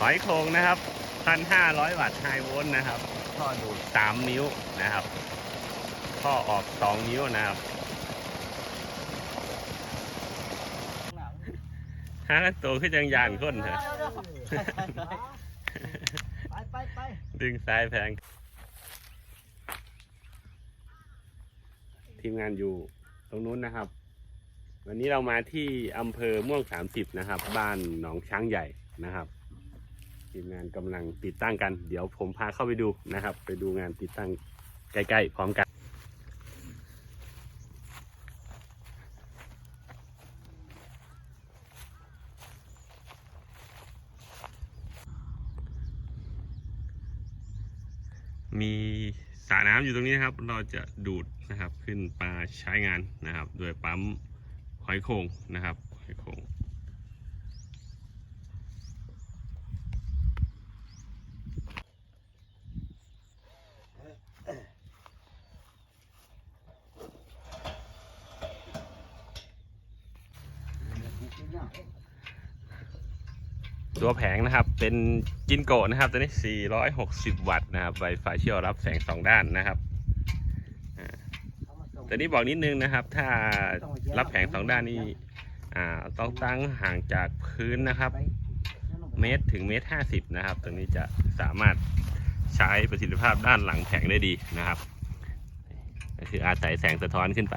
หอยโขงนะครับพันห้าร้อยวัตต์ไฮโวลต์นะครับท่อดูดสามนิ้วนะครับท่อออกสองนิ้วนะครับห้ากันตัวขึ้นยังยานก้นเถอะไปไปไปดึงซ้ายแพง ทีมงานอยู่ตรงนู้นนะครับ วันนี้เรามาที่อำเภอม่วงสามสิบนะครับ บ้านหนองช้างใหญ่นะครับ ทีมงานกำลังติดตั้งกัน เดี๋ยวผมพาเข้าไปดูนะครับ ไปดูงานติดตั้งใกล้ๆพร้อมกันมีสระน้ำอยู่ตรงนี้นะครับ เราจะดูดนะครับขึ้นปลาใช้งานนะครับ โดยปั๊มหอยโขงนะครับหอยโขง ตัวแผงนะครับ เป็นจินโกะนะครับ ตัวนี้ 460 วัตต์นะครับไวไฟเชื่อมรับแสงสองด้านนะครับอ่าแต่นี้บอกนิดนึงนะครับ ถ้ารับแผงสองด้านนี้ต้องตั้งห่างจากพื้นนะครับ เมตรถึงเมตรห้าสิบนะครับ ตัวนี้จะสามารถใช้ประสิทธิภาพด้านหลังแผงได้ดีนะครับก็คืออาศัยแสงสะท้อนขึ้นไป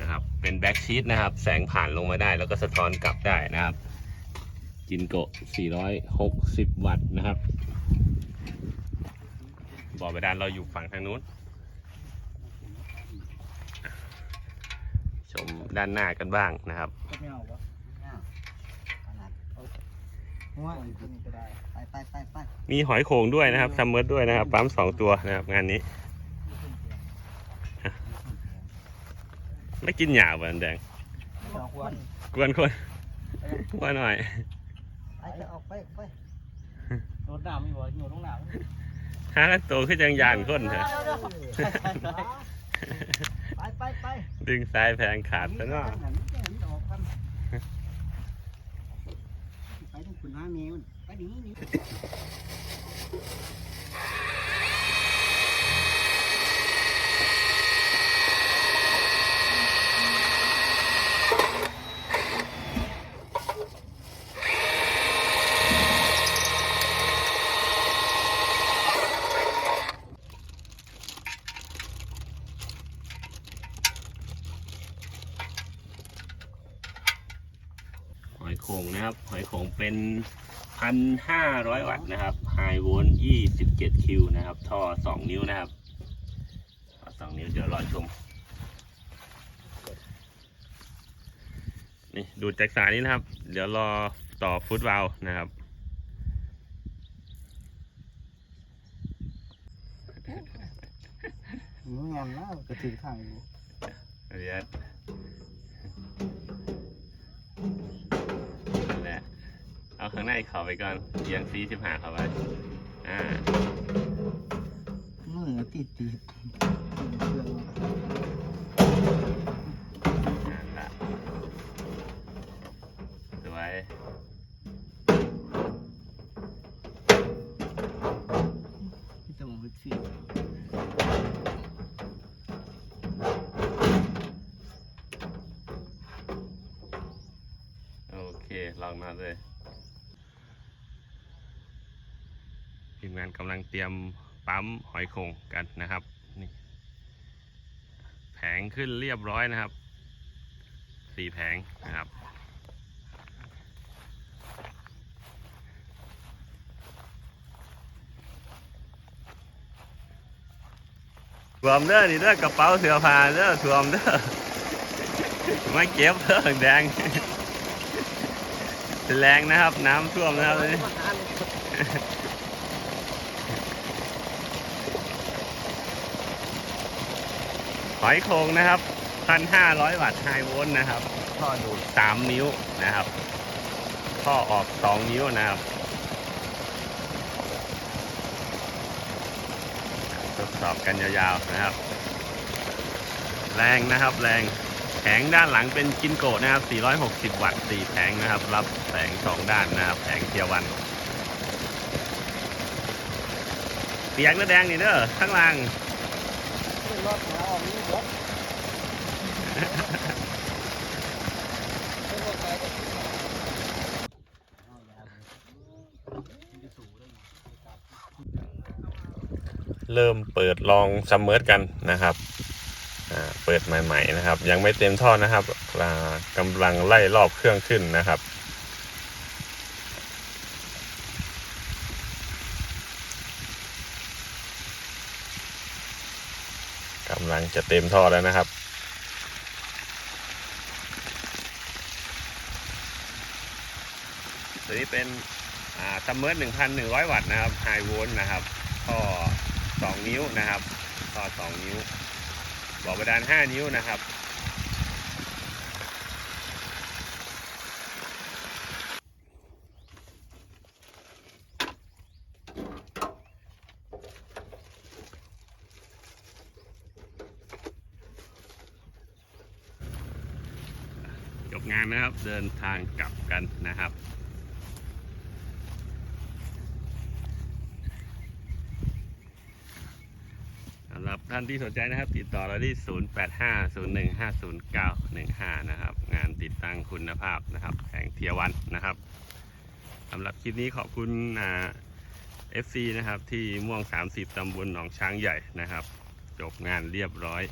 นะครับ เป็นแบ็กชีตนะครับ แสงผ่านลงมาได้ แล้วก็สะท้อนกลับได้นะครับ จินโกะ 460 วัตต์นะครับ บ่อบาดาลเราอยู่ฝั่งทางนู้น ชมด้านหน้ากันบ้างนะครับ ไม่เอาวะขนาดหัวขึ้นก็ได้ไปไปไปไป มีหอยโขงด้วยนะครับซัมเมอร์ด้วยนะครับ ปั๊มสองตัวนะครับ งานนี้ ไม่กินหยาบวันแดงสองวันกวนคนกวนหน่อยไปจะออกไปไปรถน้ำอยู่อยู่ตรงน้ำห้ากันตัวขึ้นยังยานก้นเถอะไปไปไปดึงซ้ายแพงขาดซะเนาะไปถึงคุณน้าเมวไปดีนี่ โขงนะครับ หอยโขงเป็นพันห้าร้อยวัตต์นะครับไฮโวลต์ยี่สิบเจ็ดคิวนะครับ ท่อสองนิ้วนะครับท่อสองนิ้วเดี๋ยวรอชม นี่ดูดจากสายนี้นะครับ เดี๋ยวรอต่อฟุตวาลวนะครับงานแล้วกระถือข้างอยู่เรียนนั่น ข้างในเขาไปก่อนเอียงซีสิบห้าเขาไปอ่ามือติดติดนั่นละสวยที่จะมองไปสิโอเค ลองมาเลย ทีม งานกำลังเตรียมปั๊มหอยโข่งกันนะครับนี่แผงขึ้นเรียบร้อยนะครับสี่แผงนะครับสวมเด้อนี่เด้อกระเป๋าเสื้อผ้าเด้อสวมเด้อไม่เก็บเด้อแดงแรงนะครับ น้ำท่วมนะครับ อนนี้หอยโขงนะครับพันห้าร้อยวัตต์ไฮโวลต์นะครับท่อดูดสามนิ้วนะครับท่อออกสองนิ้วนะครับทดสอบกันยาวๆนะครับ แรงนะครับแรงแผงด้านหลังเป็นกินโกะนะครับ 460 วัตต์ 4 แผงนะครับ รับแสง 2 ด้านนะครับ แผงเทียวันเปียกน้าแดงนี่เด้อข้างล่าง รถหาออกนี่รถเริ่มเปิดลองซัมเมอร์กันนะครับเปิดใหม่ ๆนะครับ ยังไม่เต็มท่อนะครับกำลังไล่รอบเครื่องขึ้นนะครับ กำลังจะเต็มท่อแล้วนะครับ ตัวนี้เป็นอ่าซัมเมอร์1,100วัตต์นะครับไฮโวลต์นะครับท่อ2นิ้วนะครับท่อ2นิ้วบ่อบาดาล5นิ้วนะครับ จบงานนะครับเดินทางกลับกันนะครับสำหรับท่านที่สนใจนะครับ ติดต่อเราที่ 0850150915 นะครับ งานติดตั้งคุณภาพนะครับแผงเทียวันนะครับสำหรับคลิปนี้ขอบคุณเอ่า FC นะครับที่ม่วง 30 ตำบลหนองช้างใหญ่นะครับ จบงานเรียบร้อย